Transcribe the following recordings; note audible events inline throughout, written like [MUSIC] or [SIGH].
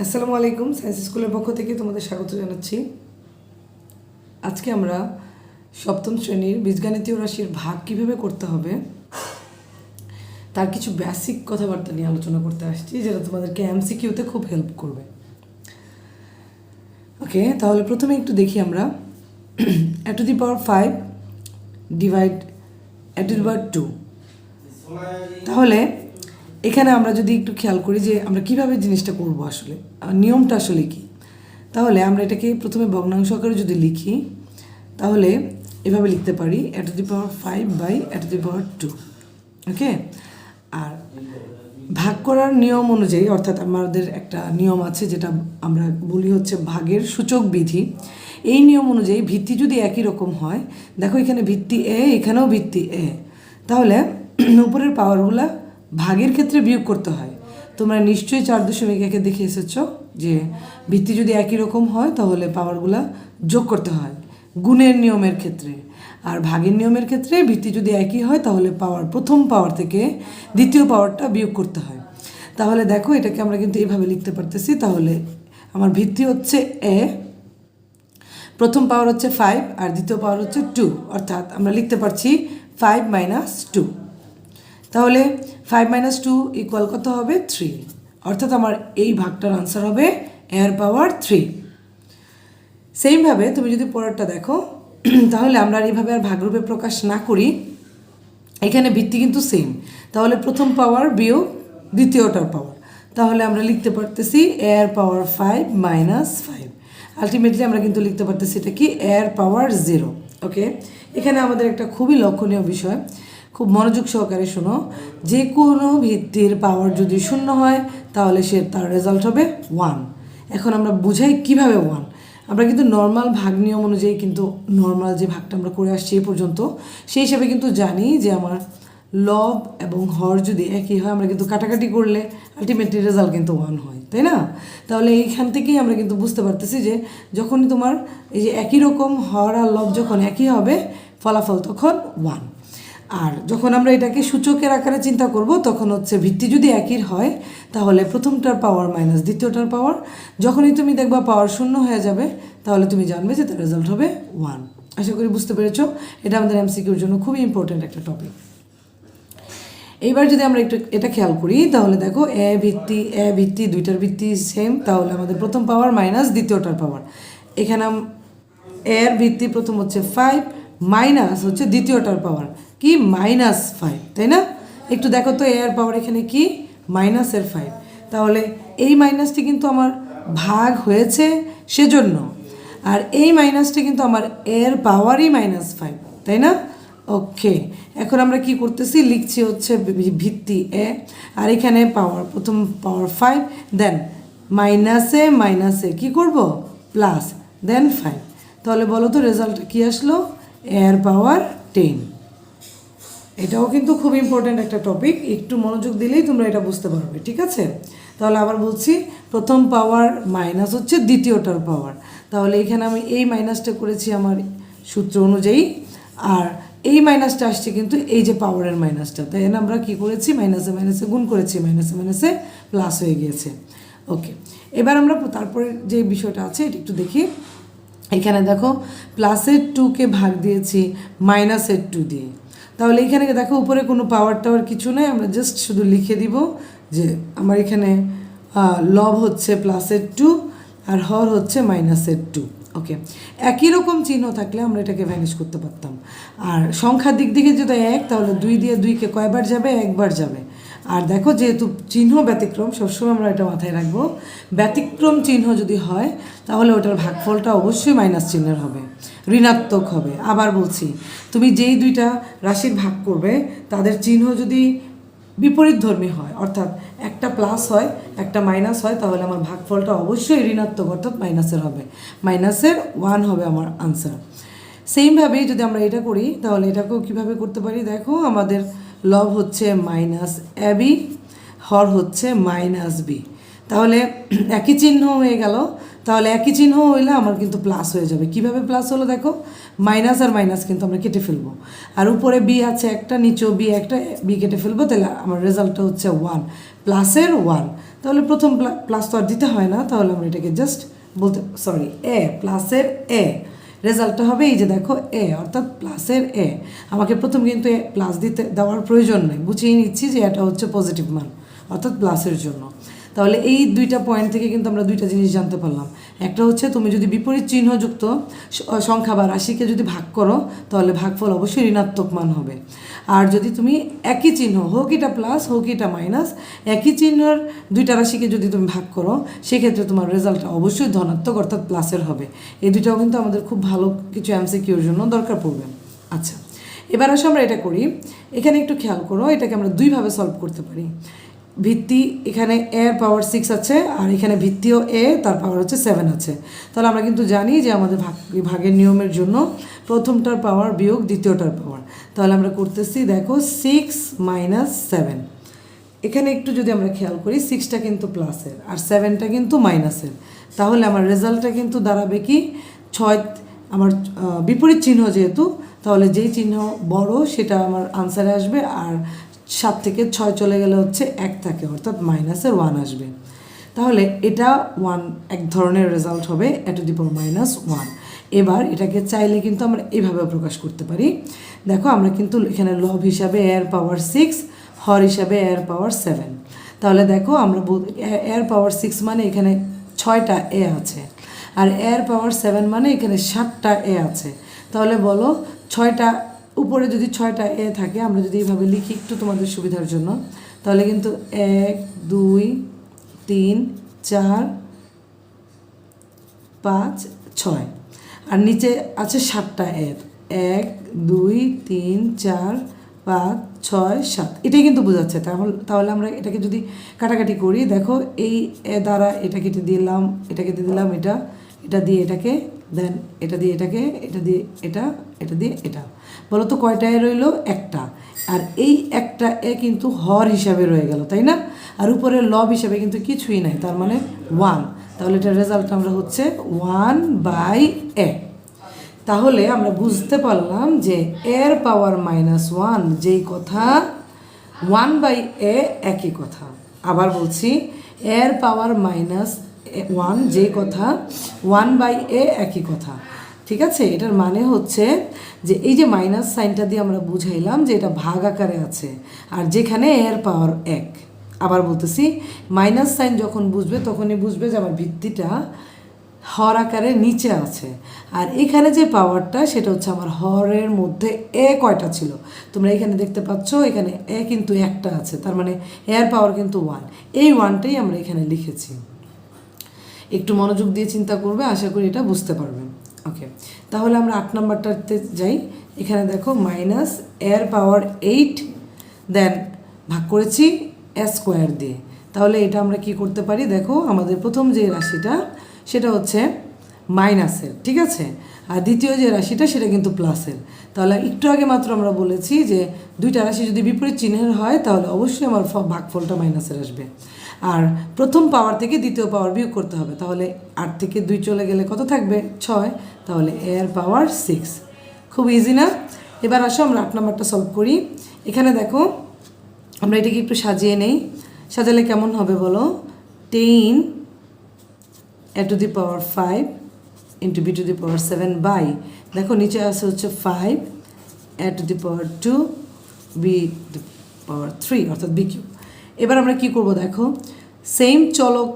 আসসালামু আলাইকুম, সায়েন্স স্কুলের পক্ষ থেকে তোমাদের স্বাগত জানাচ্ছি। আজকে আমরা সপ্তম শ্রেণির বীজগাণিতীয় রাশির ভাগ কীভাবে করতে হবে, তার কিছু বেসিক কথাবার্তা নিয়ে আলোচনা করতে আসছি, যেটা তোমাদেরকে এমসিকিউতে খুব হেল্প করবে। ওকে তাহলে প্রথমে একটু দেখি আমরা। A to the power five divide, A to the power two. তাহলে এখানে আমরা যদি একটু খেয়াল করি যে আমরা কীভাবে জিনিসটা করব আসলে নিয়মটা আসলে কি? তাহলে আমরা এটাকে প্রথমে ভগ্নাংশ আকারে যদি লিখি, তাহলে এভাবে লিখতে পারি at the power five by at the power two okay আর ভাগ করার নিয়ম অনুযায়ী, অর্থাৎ আমাদের একটা নিয়ম আছে যেটা আমরা বলি হচ্ছে ভাগের সূচক বিধি, এই নিয়ম অনুযায়ী ভিত্তি যদি একই রকম হয়, দেখো এখানে ভিত্তি এ এখানেও ভিত্তি এ তাহলে [CLEARS THROAT] উপরের পাওয়ারগুলা ভাগের ক্ষেত্রে বিয়োগ করতে হয়। তোমরা নিশ্চয়ই চার দশমিক একে দেখে এসেছ যে, ভিত্তি যদি একই রকম হয়, তাহলে পাওয়ারগুলা যোগ করতে হয় গুণের নিয়মের ক্ষেত্রে। আর ভাগের নিয়মের ক্ষেত্রে ভিত্তি যদি একই হয়, তাহলে পাওয়ার, প্রথম পাওয়ার থেকে দ্বিতীয় পাওয়ারটা বিয়োগ করতে হয়। তাহলে দেখো, এটাকে আমরা কিন্তু এইভাবে লিখতে পারতেছি। তাহলে আমার ভিত্তি হচ্ছে এ, প্রথম পাওয়ার হচ্ছে ফাইভ আর দ্বিতীয় পাওয়ার হচ্ছে টু অর্থাৎ আমরা লিখতে পারছি ফাইভ মাইনাস টু তাহলে ফাইভ মাইনাস টু ইকুয়াল কত হবে? থ্রি অর্থাৎ আমার এই ভাগটার আনসার হবে এয়ার পাওয়ার থ্রি সেইমভাবে তুমি যদি পরেরটা দেখো, [CLEARS THROAT] তাহলে আমরা এইভাবে আর ভাগরূপে প্রকাশ না করি। এখানে ভিত্তি কিন্তু সেম তাহলে প্রথম পাওয়ার বিয়োগ দ্বিতীয়টার পাওয়ার তাহলে আমরা লিখতে পারতেছি air power five minus five ultimately আমরা কিন্তু লিখতে পারতেছি এটা কি? এয়ার পাওয়ার জিরো ওকে এখানে আমাদের একটা খুবই লক্ষণীয় বিষয়। খুব মনোযোগ সহকারে শোনো। যে কোনো ভিত্তির পাওয়ার যদি শূন্য হয়, তাহলে সে তার রেজাল্ট হবে ওয়ান এখন আমরা বুঝাই কীভাবে ওয়ান আমরা কিন্তু নর্মাল ভাগ নিয়ম অনুযায়ী কিন্তু নর্মাল যে ভাগটা আমরা করে আসছি এ পর্যন্ত, সেই হিসাবে কিন্তু জানি যে আমার লব এবং হর যদি একই হয়, আমরা কিন্তু কাটাকাটি করলে আলটিমেটলি রেজাল্ট কিন্তু ওয়ান হয়, তাই না? তাহলে এইখান থেকেই আমরা কিন্তু বুঝতে পারতেছি যে যখনই তোমার এই যে একই রকম হর আর লব যখন একই হবে, ফলাফল তখন ওয়ান আর যখন আমরা এটাকে সূচকের আকারে চিন্তা করব, তখন হচ্ছে ভিত্তি যদি একই হয়, তাহলে প্রথমটার পাওয়ার মাইনাস দ্বিতীয়টার পাওয়ার যখনই তুমি দেখবা পাওয়ার শূন্য হয়ে যাবে, তাহলে তুমি জানবে যে তার রেজাল্ট হবে ওয়ান আশা করি বুঝতে পেরেছ? এটা আমাদের এমসিকিউর জন্য খুবই ইম্পর্ট্যান্ট একটা টপিক এইবার যদি আমরা একটু এটা খেয়াল করি, তাহলে দেখো এ ভিত্তি এ ভিত্তি, দুইটার ভিত্তি সেম তাহলে আমাদের প্রথম পাওয়ার মাইনাস দ্বিতীয়টার পাওয়ার এখানে এর ভিত্তি প্রথম হচ্ছে ফাইভ মাইনাস হচ্ছে দ্বিতীয়টার পাওয়ার কি? মাইনাস ফাইভ তাই না? একটু দেখো তো এর পাওয়ার এখানে কি? মাইনাসের ফাইভ তাহলে এই মাইনাসটি কিন্তু আমার ভাগ হয়েছে সেজন্য। আর এই মাইনাসটি কিন্তু আমার এর পাওয়ারই মাইনাস ফাইভ তাই না? ওকে, এখন আমরা কি করতেছি? লিখছি হচ্ছে ভিত্তি এ আর এখানে পাওয়ার প্রথম পাওয়ার ফাইভ দেন মাইনাসে মাইনাসে কি করব? প্লাস দেন ফাইভ তাহলে বলো তো রেজাল্ট কি আসলো? এর পাওয়ার টেন এটাও কিন্তু খুব ইম্পর্ট্যান্ট একটা টপিক একটু মনোযোগ দিলেই তোমরা এটা বুঝতে পারবে, ঠিক আছে? তাহলে আবার বলছি, প্রথম পাওয়ার মাইনাস হচ্ছে দ্বিতীয়টার পাওয়ার তাহলে এখানে আমি এই মাইনাসটা করেছি আমার সূত্র অনুযায়ী, আর এই মাইনাসটা আসছে কিন্তু এই যে পাওয়ারের মাইনাসটা তাই আমরা কী করেছি? মাইনাসে মাইনাসে গুণ করেছি মাইনাসে মাইনাসে প্লাস হয়ে গিয়েছে। ওকে এবার আমরা তারপরে যে বিষয়টা আছে, এটা একটু দেখি। এখানে দেখো প্লাসের টুকে ভাগ দিয়েছি মাইনাসের টু দিয়ে। তাহলে এখানে দেখো উপরে কোনো পাওয়ার টাওয়ার কিছু নেই, আমরা জাস্ট শুধু লিখে দিব যে আমার এখানে লব হচ্ছে প্লাসের টু আর হর হচ্ছে মাইনাসের টু ওকে একই রকম চিহ্ন থাকলে আমরা এটাকে ভ্যানিশ করতে পারতাম। আর সংখ্যার দিক দিকে যদি এক, তাহলে দুই দিয়ে দুইকে কয়বার যাবে? একবার যাবে। আর দেখো যেহেতু চিহ্ন ব্যতিক্রম, সবসময় আমরা এটা মাথায় রাখব। ব্যতিক্রম চিহ্ন যদি হয়, তাহলে ওটার ভাগফলটা অবশ্যই মাইনাস চিহ্নের হবে, ঋণাত্মক হবে। আবার বলছি, তুমি যেই দুইটা রাশির ভাগ করবে, তাদের চিহ্ন যদি বিপরীত ধর্মী হয়, অর্থাৎ একটা প্লাস হয়, একটা মাইনাস হয়, তাহলে আমার ভাগফলটা অবশ্যই ঋণাত্মক, অর্থাৎ মাইনাসের হবে। মাইনাসের ওয়ান হবে আমার আনসার সেইমভাবেই যদি আমরা এটা করি, তাহলে এটাকেও কীভাবে করতে পারি? দেখো, আমাদের লব হচ্ছে মাইনাস এবি হর হচ্ছে মাইনাস বি। তাহলে একই চিহ্ন হয়ে গেল, তাহলে একই চিহ্ন হইলে আমার কিন্তু প্লাস হয়ে যাবে। কীভাবে প্লাস হলো দেখো? মাইনাস আর মাইনাস কিন্তু আমরা কেটে ফেলব। আর উপরে বি আছে একটা, নিচেও বি একটা, বি কেটে ফেলব, তাহলে আমার রেজাল্টটা হচ্ছে ওয়ান প্লাসের ওয়ান তাহলে প্রথম প্লাস তো আর দিতে হয় না, তাহলে আমরা এটাকে জাস্ট বলতে সরি এ প্লাসের এ রেজাল্টটা হবে এই যে দেখো এ, অর্থাৎ প্লাসের এ। আমাকে প্রথম কিন্তু এ প্লাস দিতে দেওয়ার প্রয়োজন নেই। বুঝিয়ে নিচ্ছি যে এটা হচ্ছে পজিটিভ মান, অর্থাৎ প্লাসের জন্য। তাহলে এই দুইটা পয়েন্ট থেকে কিন্তু আমরা দুইটা জিনিস জানতে পারলাম। একটা হচ্ছে তুমি যদি বিপরীত চিহ্নযুক্ত সংখ্যা বা রাশিকে যদি ভাগ করো, তাহলে ভাগফল অবশ্যই ঋণাত্মক মান হবে। আর যদি তুমি একই চিহ্ন, হোক এটা প্লাস হোক এটা মাইনাস একই চিহ্নর দুইটা রাশিকে যদি তুমি ভাগ করো, সেক্ষেত্রে তোমার রেজাল্টটা অবশ্যই ধনাত্মক, অর্থাৎ প্লাসের হবে। এই দুইটাও কিন্তু আমাদের খুব ভালো কিছু এমসিকিউর জন্য দরকার পড়বে। আচ্ছা এবার আসলে আমরা এটা করি। এখানে একটু খেয়াল করো, এটাকে আমরা দুইভাবে সলভ করতে পারি। ভিত্তি এখানে এর পাওয়ার সিক্স আছে, আর এখানে ভিত্তিও এ তার পাওয়ার হচ্ছে সেভেন আছে। তাহলে আমরা কিন্তু জানি যে আমাদের ভাগ, ভাগের নিয়মের জন্য প্রথমটার পাওয়ার বিয়োগ দ্বিতীয়টার পাওয়ার তাহলে আমরা করতেছি, দেখো সিক্স মাইনাস সেভেন এখানে একটু যদি আমরা খেয়াল করি সিক্সটা কিন্তু প্লাসের আর সেভেনটা কিন্তু মাইনাসের তাহলে আমার রেজাল্টটা কিন্তু দাঁড়াবে কি? ছয়, আমার বিপরীত চিহ্ন যেহেতু, তাহলে যেই চিহ্ন বড়, সেটা আমার আনসারে আসবে, আর সাত থেকে ছয় চলে গেলে হচ্ছে এক থাকে, অর্থাৎ মাইনাসের ওয়ান আসবে। তাহলে এটা ওয়ান এক ধরনের রেজাল্ট হবে A to the minus one এবার এটাকে চাইলে কিন্তু আমরা এইভাবে প্রকাশ করতে পারি। দেখো, আমরা কিন্তু এখানে লব হিসাবে এর পাওয়ার সিক্স হর হিসাবে এর পাওয়ার সেভেন তাহলে দেখো, আমরা এর পাওয়ার সিক্স মানে এখানে ছয়টা এ আছে, আর এর পাওয়ার সেভেন মানে এখানে সাতটা এ আছে। তাহলে বলো, ছয়টা উপরে যদি ছয়টা এ থাকে, আমরা যদি এইভাবে লিখি একটু তোমাদের সুবিধার জন্য, তাহলে কিন্তু এক, দুই, তিন, চার, পাঁচ, ছয়। আর নিচে আছে সাতটা এর এক, দুই, তিন, চার, পাঁচ, ছয়, সাত। এটাই কিন্তু বোঝাচ্ছে। তাহলে তাহলে আমরা এটাকে যদি কাটাকাটি করি, দেখো এই এ দ্বারা এটা কেটে দিলাম, এটা কেটে দিলাম, এটা এটা দিয়ে এটাকে দেন এটা দিয়ে এটাকে, এটা দিয়ে এটা এটা দিয়ে এটা। বলো তো কয়টা এ রইল? একটা। আর এই একটা এ কিন্তু হর হিসাবে রয়ে গেল, তাই না? আর উপরে লব হিসাবে কিন্তু কিছুই নাই, তার মানে ওয়ান তাহলে এটার রেজাল্ট আমরা হচ্ছে ওয়ান বাই এ তাহলে আমরা বুঝতে পারলাম যে এর পাওয়ার মাইনাস ওয়ান যেই কথা ওয়ান বাই এ একই কথা। আবার বলছি, এর পাওয়ার মাইনাস ওয়ান যে কথা ওয়ান বাই এ একই কথা। ঠিক আছে? এটার মানে হচ্ছে যে এই যে মাইনাস সাইনটা দিয়ে আমরা বুঝাইলাম যে এটা ভাগ আকারে আছে, আর যেখানে এর পাওয়ার এক। আবার বলতেছি মাইনাস সাইন যখন বুঝবে, তখনই বুঝবে যে আমার ভিত্তিটা হর আকারে নিচে আছে। আর এখানে যে পাওয়ারটা সেটা হচ্ছে আমার হরের মধ্যে এ কয়টা ছিল? তোমরা এখানে দেখতে পাচ্ছ, এখানে এ কিন্তু একটা আছে, তার মানে এর পাওয়ার কিন্তু ওয়ান এই ওয়ানটাই আমরা এখানে লিখেছি। একটু মনোযোগ দিয়ে চিন্তা করবে, আশা করি এটা বুঝতে পারবে। ওকে তাহলে আমরা আট নাম্বারটাতে যাই। এখানে দেখো মাইনাস এর পাওয়ার এইট দেন ভাগ করেছি স্কোয়ার দিয়ে। তাহলে এটা আমরা কি করতে পারি? দেখো, আমাদের প্রথম যে রাশিটা, সেটা হচ্ছে মাইনাসের, ঠিক আছে? আর দ্বিতীয় যে রাশিটা, সেটা কিন্তু প্লাসের। তাহলে একটু আগে মাত্র আমরা বলেছি যে দুইটা রাশি যদি বিপরীত চিহ্নের হয়, তাহলে অবশ্যই আমার ভাগফলটা মাইনাসের আসবে। আর প্রথম পাওয়ার থেকে দ্বিতীয় পাওয়ার বিয়োগ করতে হবে। তাহলে আট থেকে দুই চলে গেলে কত থাকবে? ছয়। তাহলে এর পাওয়ার সিক্স। খুব ইজি না? এবার আসো, আমরা আট নম্বরটা সলভ করি। এখানে দেখো, আমরা এটাকে একটু সাজিয়ে নেই। সাজালে কেমন হবে বলো? Ten A to the power five. Into B to the power seven by দেখো, নিচে আছে হচ্ছে five A to the power two B to power three অর্থাৎ বি কিউ এবার আমরা কি করব, দেখো সেম চলক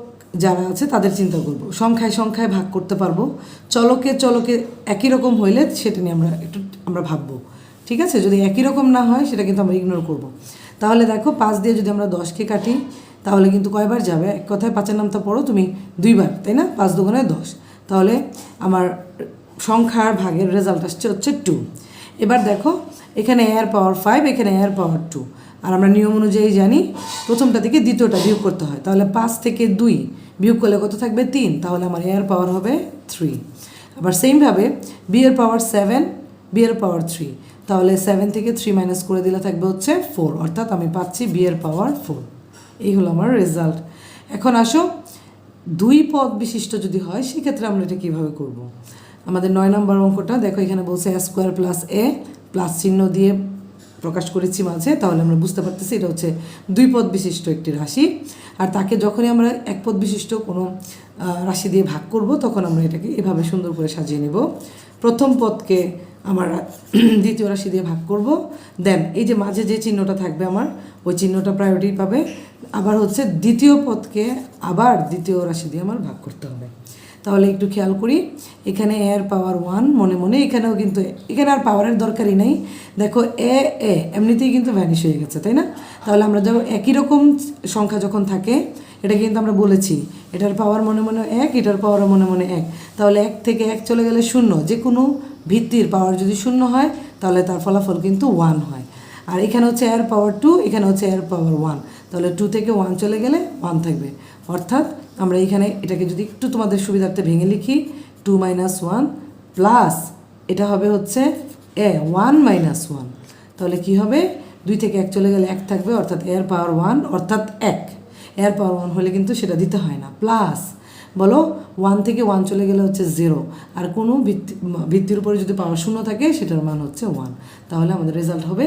যারা আছে, তাদের চিন্তা করব। সংখ্যায় সংখ্যায় ভাগ করতে পারব। চলকে চলকে একই রকম হইলে সেটা নিয়ে আমরা একটু, আমরা ভাববো। ঠিক আছে? যদি একই রকম না হয়, সেটা কিন্তু আমরা ইগনোর করব। তাহলে দেখো, পাঁচ দিয়ে যদি আমরা দশকে কাটি, তাহলে কিন্তু কয়বার যাবে? এক কথায় পাঁচের নামটা পড়ো, তুমি দুইবার, তাই না? পাঁচ দুগুণে দশ। তাহলে আমার সংখ্যার ভাগের রেজাল্ট আসছে হচ্ছে টু এবার দেখো, এখানে এয়ার পাওয়ার ফাইভ এখানে এয়ার পাওয়ার টু আর আমরা নিয়ম অনুযায়ী জানি প্রথমটা থেকে দ্বিতীয়টা বিয়োগ করতে হয়। তাহলে পাঁচ থেকে দুই বিয়োগ করলে কত থাকবে? তিন। তাহলে আমার এয়ার পাওয়ার হবে থ্রি আবার সেমভাবে বি এর পাওয়ার সেভেন বি এর পাওয়ার থ্রি তাহলে সেভেন থেকে থ্রি মাইনাস করে দিলে থাকবে হচ্ছে ফোর অর্থাৎ আমি পাচ্ছি বি এর পাওয়ার ফোর এই হলো আমার রেজাল্ট এখন আসো দুই পদ বিশিষ্ট যদি হয়, সেক্ষেত্রে আমরা এটা কীভাবে করব। আমাদের নয় নম্বর অঙ্কটা, দেখো এখানে বলছে A square plus A plus চিহ্ন দিয়ে প্রকাশ করেছি মাঝে, তাহলে আমরা বুঝতে পারতেছি এটা হচ্ছে দুই পদ বিশিষ্ট একটি রাশি আর তাকে যখনই আমরা এক পদ বিশিষ্ট কোনো রাশি দিয়ে ভাগ করব, তখন আমরা এটাকে এভাবে সুন্দর করে সাজিয়ে নেব প্রথম পদকে আমার [CLEARS THROAT] দ্বিতীয় রাশি দিয়ে ভাগ করব। দেন এই যে মাঝে যে চিহ্নটা থাকবে আমার, ওই চিহ্নটা প্রায়োরিটি পাবে। আবার হচ্ছে দ্বিতীয় পদকে আবার দ্বিতীয় রাশি দিয়ে আমার ভাগ করতে হবে। তাহলে একটু খেয়াল করি, এখানে এর পাওয়ার ওয়ান মনে মনে, এখানেও কিন্তু এখানে আর পাওয়ারের দরকারই নেই। দেখো এ এ এমনিতেই কিন্তু ভ্যানিশ হয়ে গেছে, তাই না? তাহলে আমরা যখন একই রকম সংখ্যা যখন থাকে এটা কিন্তু আমরা বলেছি। এটার পাওয়ার মনে মনে এক, এটার পাওয়ার মনে মনে এক। তাহলে এক থেকে এক চলে গেলে শূন্য। যে কোনো ভিত্তির পাওয়ার যদি শূন্য হয়, তাহলে তার ফলাফল কিন্তু ওয়ান হয়। আর এখানে হচ্ছে এর পাওয়ার টু এখানে হচ্ছে এর পাওয়ার ওয়ান তাহলে টু থেকে ওয়ান চলে গেলে ওয়ান থাকবে। অর্থাৎ আমরা এখানে এটাকে যদি একটু তোমাদের সুবিধার্থে ভেঙে লিখি টু মাইনাস ওয়ান প্লাস এটা হবে হচ্ছে এ ওয়ান মাইনাস ওয়ান তাহলে কি হবে? দুই থেকে এক চলে গেলে এক থাকবে, অর্থাৎ এর পাওয়ার ওয়ান অর্থাৎ এক। এর পাওয়ার ওয়ান হলে কিন্তু সেটা দিতে হয় না। প্লাস বলো ওয়ান থেকে ওয়ান চলে গেলে হচ্ছে জিরো আর কোনো ভিত্তি, ভিত্তির উপরে যদি পাওয়ার শূন্য থাকে, সেটার মান হচ্ছে ওয়ান তাহলে আমাদের রেজাল্ট হবে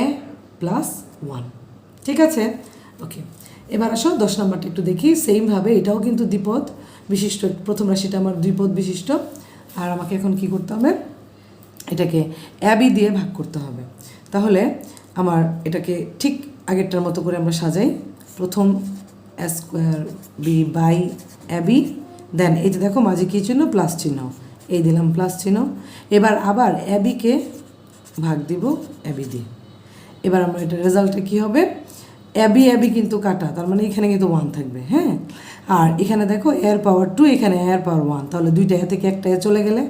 এ প্লাস ওয়ান ঠিক আছে? ওকে এবার আসো, দশ নম্বরটা একটু দেখি। সেমভাবে এটাও কিন্তু দ্বিপদ বিশিষ্ট। প্রথম রাশিটা আমার দ্বিপদ বিশিষ্ট। আর আমাকে এখন কি করতে হবে? এটাকে অ্যাবি দিয়ে ভাগ করতে হবে। তাহলে আমার এটাকে ঠিক আগেরটার মতো করে আমরা সাজাই। প্রথম square B by AB then এই যে দেখো মাঝে কী চিহ্ন? প্লাস চিহ্ন। এই দিলাম প্লাস চিহ্ন। এবার আবার অ্যাবিকে ভাগ দিব অ্যাবি দিয়ে। এবার আমরা এটা রেজাল্টে কী হবে? অ্যাবি অ্যাবি কিন্তু কাটা, তার মানে এখানে কিন্তু ওয়ান থাকবে হ্যাঁ? আর এখানে দেখো এয়ার পাওয়ার টু এখানে এয়ার পাওয়ার ওয়ান তাহলে দুইটা এ থেকে একটা এ চলে গেলে,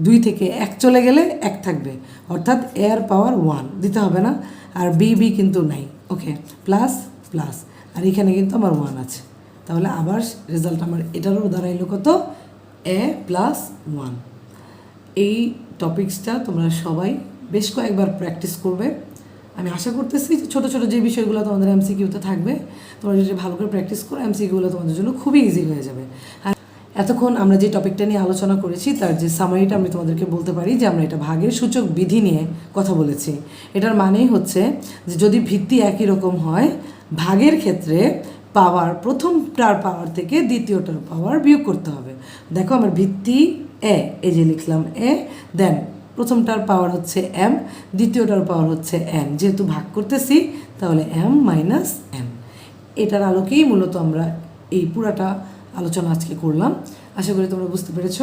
দুই থেকে এক চলে গেলে এক থাকবে। অর্থাৎ এয়ার পাওয়ার ওয়ান দিতে হবে না। আর বি বি কিন্তু নাই। ওকে প্লাস প্লাস আর এখানে কিন্তু আমার ওয়ান আছে। তাহলে আবার রেজাল্ট আমার এটারও দাঁড়াইলো কত? এ প্লাস ওয়ান এই টপিক্সটা তোমরা সবাই বেশ কয়েকবার প্র্যাকটিস করবে। আমি আশা করতেছি যে ছোটো ছোটো যে বিষয়গুলো তোমাদের এমসিকিউতে থাকবে, তোমরা যদি ভালো করে প্র্যাকটিস করো এমসিকিউগুলো তোমাদের জন্য খুবই ইজি হয়ে যাবে। আর এতক্ষণ আমরা যে টপিকটা নিয়ে আলোচনা করেছি, তার যে সামারিটা আমি তোমাদেরকে বলতে পারি যে আমরা এটা ভাগের সূচক বিধি নিয়ে কথা বলেছি। এটার মানেই হচ্ছে যে যদি ভিত্তি একই রকম হয় ভাগের ক্ষেত্রে পাওয়ার প্রথমটার পাওয়ার থেকে দ্বিতীয়টার পাওয়ার বিয়োগ করতে হবে। দেখো আমার ভিত্তি এ এই যে লিখলাম এ দেন প্রথমটার পাওয়ার হচ্ছে এম দ্বিতীয়টার পাওয়ার হচ্ছে এন যেহেতু ভাগ করতেছি, তাহলে এম মাইনাস এন এটার আলোকেই মূলত আমরা এই পুরাটা আলোচনা আজকে করলাম। আশা করি তোমরা বুঝতে পেরেছ।